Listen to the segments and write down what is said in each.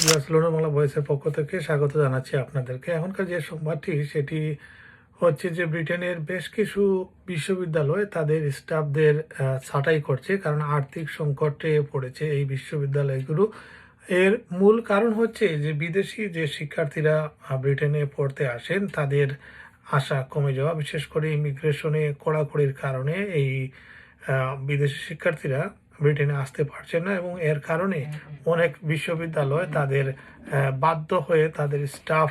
Barcelona Bangla ভয়েসের পক্ষ থেকে স্বাগত জানাচ্ছি আপনাদেরকে। এখনকার যে সংবাদটি, সেটি হচ্ছে যে ব্রিটেনের বেশ কিছু বিশ্ববিদ্যালয় তাদের স্টাফদের ছাঁটাই করছে, কারণ আর্থিক সংকটে পড়েছে এই বিশ্ববিদ্যালয়গুলো। এর মূল কারণ হচ্ছে যে বিদেশি যে শিক্ষার্থীরা ব্রিটেনে পড়তে আসেন, তাদের আশা কমে যাওয়া, বিশেষ করে ইমিগ্রেশনে কড়াকড়ির কারণে এই বিদেশি শিক্ষার্থীরা ব্রিটেনে আসতে পারছে না এবং এর কারণে অনেক বিশ্ববিদ্যালয় তাদের বাধ্য হয়ে তাদের স্টাফ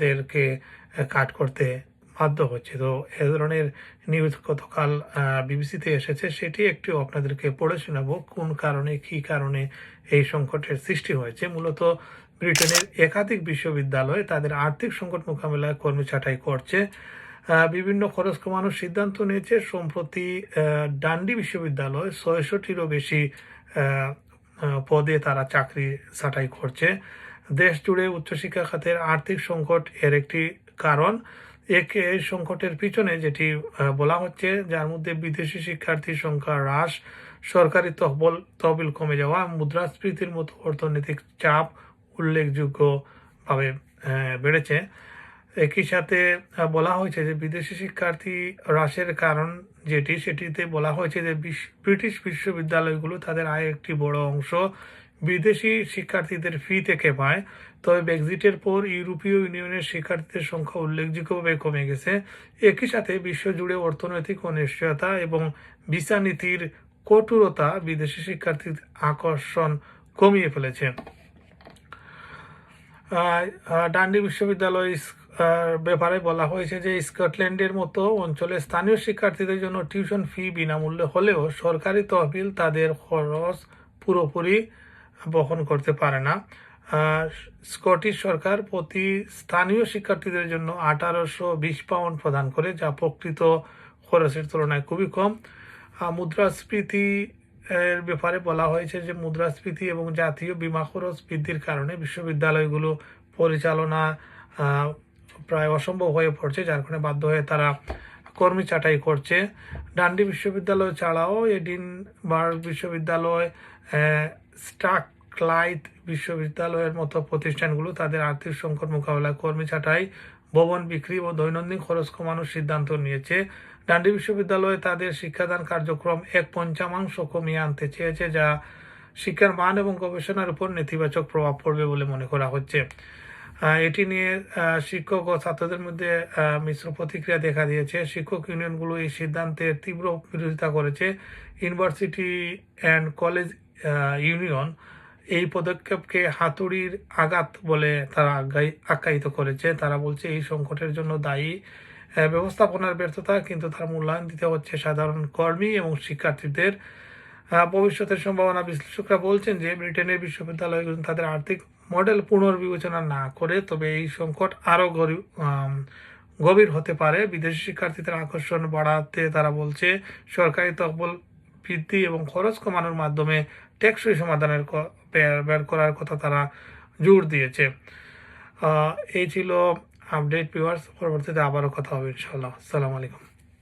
দেরকে কাট করতে বাধ্য হচ্ছে। তো এ ধরনের নিউজ গতকাল বিবিসিতে এসেছে। সেটি একটু আপনাদেরকে পড়ে শোনাবো কোন কারণে কি কারণে এই সংকটের সৃষ্টি হয়েছে। মূলত ব্রিটেনের একাধিক বিশ্ববিদ্যালয় তাদের আর্থিক সংকট মোকাবিলায় কর্মী ছাঁটাই করছে। বিভিন্ন খরচ কমানোর সিদ্ধান্ত নিয়েছে। সম্প্রতি ডান্ডি বিশ্ববিদ্যালয় ছয়শটিরও বেশি পদে তারা চাকরি ছাঁটাই করছে। দেশ জুড়ে উচ্চশিক্ষা খাতের আর্থিক সংকট এর একটি কারণ। একে এই সংকটের পিছনে যেটি বলা হচ্ছে, যার মধ্যে বিদেশি শিক্ষার্থীর সংখ্যা হ্রাস, সরকারি তহবল, তহবিল কমে যাওয়া, মুদ্রাস্ফীতির মতো অর্থনৈতিক চাপ উল্লেখযোগ্যভাবে বেড়েছে। একই সাথে বলা হয়েছে যে বিদেশি শিক্ষার্থী হ্রাসের কারণ যেটি, সেটিতে বলা হয়েছে যে ব্রিটিশ বিশ্ববিদ্যালয়গুলো তাদের আয়ের একটি বড় অংশ বিদেশি শিক্ষার্থীদের ফি থেকে পায়। তবে ব্রেক্সিটের পর ইউরোপীয় ইউনিয়নের শিক্ষার্থীদের সংখ্যা উল্লেখযোগ্যভাবে কমে গেছে। একই সাথে বিশ্বজুড়ে অর্থনৈতিক অনিশ্চয়তা এবং ভিসা নীতির কঠোরতা বিদেশি শিক্ষার্থীর আকর্ষণ কমিয়ে ফেলেছে। ডান্ডি বিশ্ববিদ্যালয় ব্যাপারে বলা হয়েছে যে স্কটল্যান্ডের মতো অঞ্চলে স্থানীয় শিক্ষার্থীদের জন্য টিউশন ফি বিনামূল্যে হলেও সরকারি তহবিল তাদের খরচ পুরোপুরি বহন করতে পারে না। স্কটিশ সরকার প্রতি স্থানীয় শিক্ষার্থীদের জন্য আঠারোশো বিশ পাউন্ড প্রদান করে, যা প্রকৃত খরচের তুলনায় খুবই কম। মুদ্রাস্ফীতি এর ব্যাপারে বলা হয়েছে যে মুদ্রাস্ফীতি এবং জাতীয় বিমা খরচ বৃদ্ধির কারণে বিশ্ববিদ্যালয়গুলো পরিচালনা প্রায় অসম্ভব হয়ে পড়ছে, যার কারণে বাধ্য হয়ে তারা কর্মী ছাঁটাই করছে। ডান্ডি বিশ্ববিদ্যালয় ছাড়াও এডিন এডিনবার্গ বিশ্ববিদ্যালয় স্টাক ক্লাইড বিশ্ববিদ্যালয়ের মতো প্রতিষ্ঠানগুলো তাদের আর্থিক সংকট মোকাবেলায় কর্মী ছাঁটাই, ভবন বিক্রি ও দৈনন্দিন খরচ কমানোর সিদ্ধান্ত নিয়েছে। ডান্ডি বিশ্ববিদ্যালয়ে তাদের শিক্ষাদান কার্যক্রম এক পঞ্চমাংশ কমিয়ে আনতে চেয়েছে, যা শিক্ষার মান এবং গবেষণার উপর নেতিবাচক প্রভাব পড়বে বলে মনে করা হচ্ছে। এটি নিয়ে শিক্ষক ও ছাত্রদের মধ্যে মিশ্র প্রতিক্রিয়া দেখা দিয়েছে। শিক্ষক ইউনিয়নগুলো এই সিদ্ধান্তের তীব্র বিরোধিতা করেছে। ইউনিভার্সিটি অ্যান্ড কলেজ ইউনিয়ন এই পদক্ষেপকে হাতুড়ির আঘাত বলে তারা আখ্যায়িত করেছে। তারা বলছে, এই সংকটের জন্য দায়ী ব্যবস্থাপনার ব্যর্থতা, কিন্তু তার মূল্যায়ন দিতে হচ্ছে সাধারণ কর্মী এবং শিক্ষার্থীদের। ভবিষ্যতের সম্ভাবনা বিশ্লেষকরা বলছেন যে ব্রিটেনের বিশ্ববিদ্যালয়গুলো তাদের আর্থিক মডেল পুনর্বিবেচনা না করে, তবে এই সংকট আরও গভীর হতে পারে। বিদেশি শিক্ষার্থীদের আকর্ষণ বাড়াতে তারা বলছে, সরকারি তহবিল বৃদ্ধি এবং খরচ কমানোর মাধ্যমে টেকসই সমাধানের বের- করার কথা তারা জোর দিয়েছে। এই ছিল আপডেট ভিউয়ার্স। পরবর্তীতে আবারও কথা হবে ইনশাআল্লাহ। আসসালামু আলাইকুম।